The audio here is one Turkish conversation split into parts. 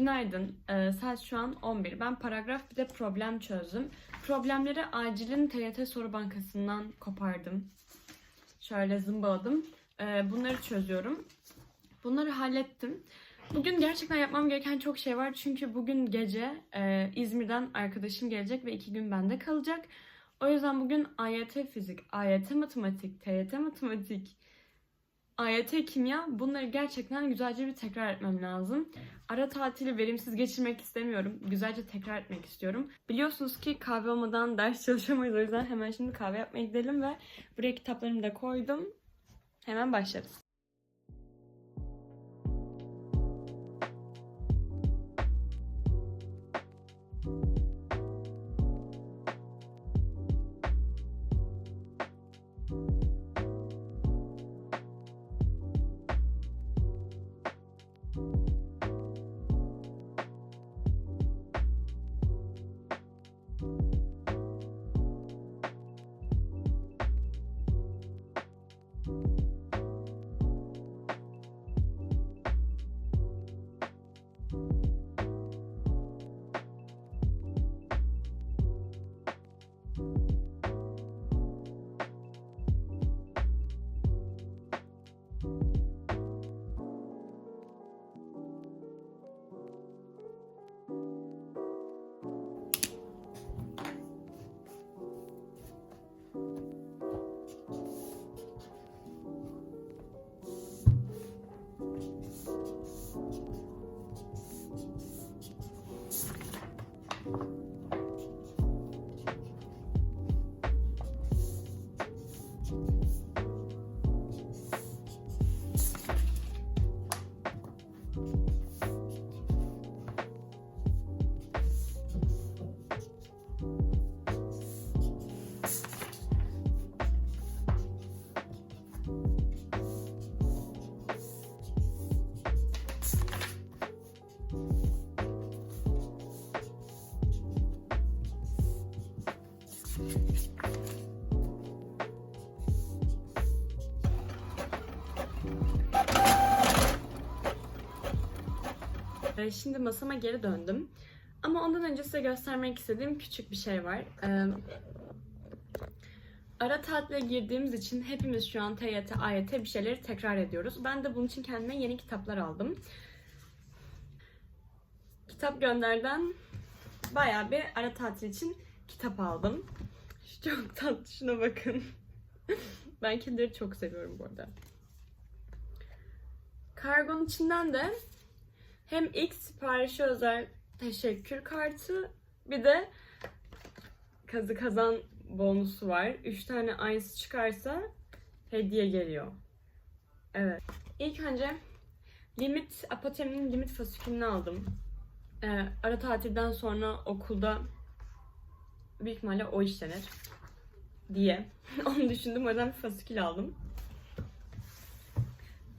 Günaydın. Ee, saat şu an 11. Ben paragraf bir de problem çözdüm. Problemleri acilin TYT soru bankasından kopardım. Şöyle zımbaladım. Ee, bunları çözüyorum. Bunları hallettim. Bugün gerçekten yapmam gereken çok şey var. Çünkü bugün gece e, İzmir'den arkadaşım gelecek ve iki gün bende kalacak. O yüzden bugün AYT fizik, AYT matematik, TYT matematik, AYT kimya bunları gerçekten güzelce bir tekrar etmem lazım. Ara tatili verimsiz geçirmek istemiyorum. Güzelce tekrar etmek istiyorum. Biliyorsunuz ki kahve olmadan ders çalışamayız. O yüzden hemen şimdi kahve yapmaya gidelim ve buraya kitaplarımı da koydum. Hemen başlarız. Şimdi masama geri döndüm. Ama ondan önce size göstermek istediğim küçük bir şey var. Ee, Ara tatile girdiğimiz için hepimiz şu an TYT, AYT bir şeyleri tekrar ediyoruz. Ben de bunun için kendime yeni kitaplar aldım. Kitap gönderden bayağı bir ara tatil için kitap aldım. Şu çok tatlı şuna bakın. ben kedileri çok seviyorum bu arada. Kargonun içinden de hem ilk siparişe özel teşekkür kartı bir de kazı kazan bonusu var. 3 tane aynısı çıkarsa hediye geliyor. Evet. İlk önce limit Apotem'in limit fasikülünü aldım. Ee, ara tatilden sonra okulda büyük ihtimalle o işlenir diye. Onu düşündüm. O yüzden fasikül aldım.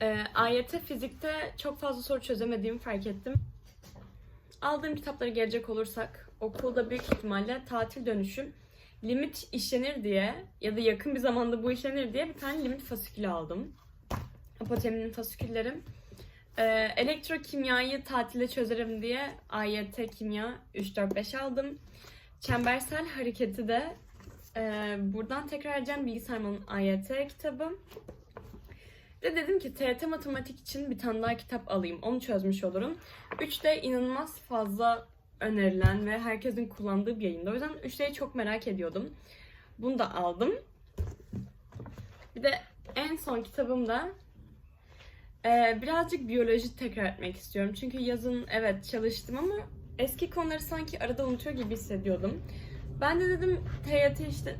Ee, AYT fizikte çok fazla soru çözemediğimi fark ettim. Aldığım kitaplara gelecek olursak okulda büyük ihtimalle tatil dönüşü limit işlenir diye ya da yakın bir zamanda bu işlenir diye bir tane limit fasikülü aldım. Apoteminin fasikülleri. Ee, elektrokimyayı tatilde çözerim diye AYT kimya 3-4-5 aldım. Çembersel hareketi de e, buradan tekrar edeceğim bilgisayarımın AYT kitabı. De dedim ki TRT matematik için bir tane daha kitap alayım. Onu çözmüş olurum. 3D inanılmaz fazla önerilen ve herkesin kullandığı bir yayında. O yüzden 3D'yi çok merak ediyordum. Bunu da aldım. Bir de en son kitabımda e, birazcık biyoloji tekrar etmek istiyorum. Çünkü yazın evet çalıştım ama eski konuları sanki arada unutuyor gibi hissediyordum. Ben de dedim TYT işte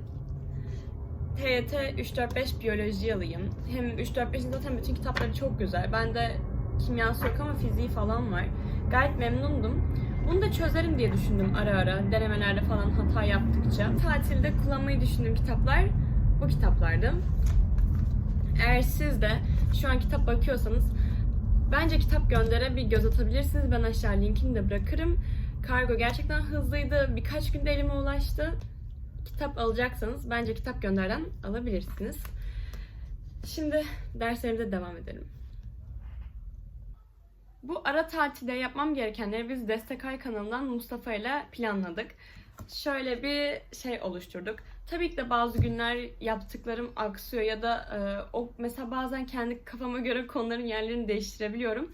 TYT 3-4-5 biyoloji alayım. Hem 3-4-5'in zaten bütün kitapları çok güzel. Ben de kimyası yok ama fiziği falan var. Gayet memnundum. Bunu da çözerim diye düşündüm ara ara. Denemelerde falan hata yaptıkça. Tatilde kullanmayı düşündüğüm kitaplar bu kitaplardı. Eğer siz de şu an kitap bakıyorsanız bence kitap göndere bir göz atabilirsiniz. Ben aşağı linkini de bırakırım. Kargo gerçekten hızlıydı. Birkaç günde elime ulaştı kitap alacaksanız bence kitap gönderden alabilirsiniz. Şimdi derslerimize devam edelim. Bu ara tatilde yapmam gerekenleri biz Destekay kanalından Mustafa ile planladık. Şöyle bir şey oluşturduk. Tabii ki de bazı günler yaptıklarım aksıyor ya da e, o mesela bazen kendi kafama göre konuların yerlerini değiştirebiliyorum.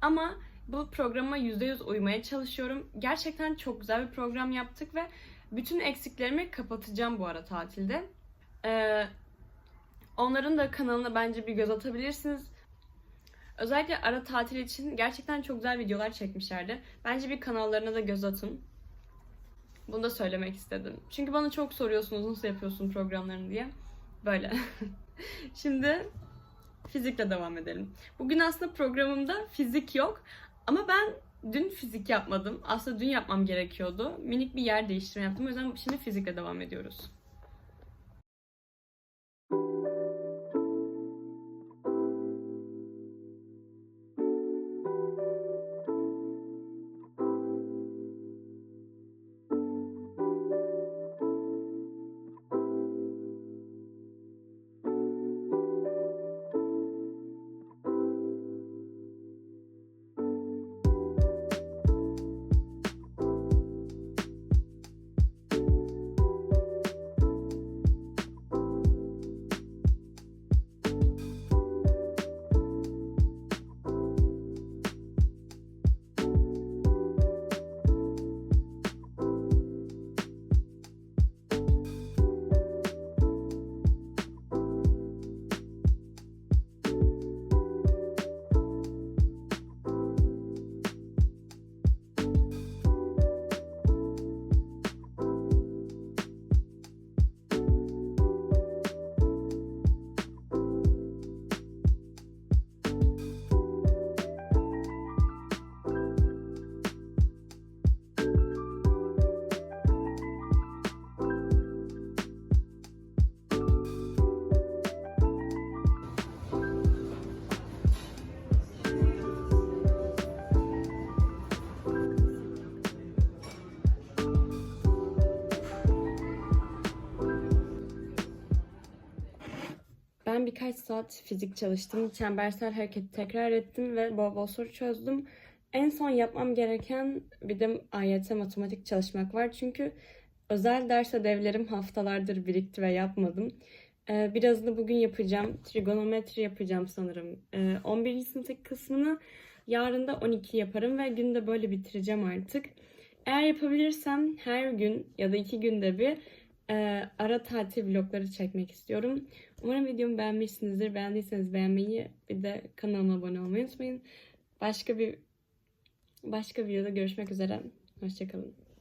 Ama bu programa %100 uymaya çalışıyorum. Gerçekten çok güzel bir program yaptık ve bütün eksiklerimi kapatacağım bu ara tatilde. Ee, onların da kanalına bence bir göz atabilirsiniz. Özellikle ara tatil için gerçekten çok güzel videolar çekmişlerdi. Bence bir kanallarına da göz atın. Bunu da söylemek istedim. Çünkü bana çok soruyorsunuz nasıl yapıyorsun programlarını diye. Böyle. Şimdi fizikle devam edelim. Bugün aslında programımda fizik yok. Ama ben dün fizik yapmadım. Aslında dün yapmam gerekiyordu. Minik bir yer değiştirme yaptım. O yüzden şimdi fizikle devam ediyoruz. Ben birkaç saat fizik çalıştım. Çembersel hareketi tekrar ettim ve bol bol soru çözdüm. En son yapmam gereken bir de AYT matematik çalışmak var. Çünkü özel ders ödevlerim haftalardır birikti ve yapmadım. Ee, birazını bugün yapacağım. Trigonometri yapacağım sanırım. Ee, 11. sınıftaki kısmını yarın da 12 yaparım ve günü de böyle bitireceğim artık. Eğer yapabilirsem her gün ya da iki günde bir e, ara tatil vlogları çekmek istiyorum. Umarım videomu beğenmişsinizdir. Beğendiyseniz beğenmeyi bir de kanalıma abone olmayı unutmayın. Başka bir başka videoda görüşmek üzere. Hoşçakalın.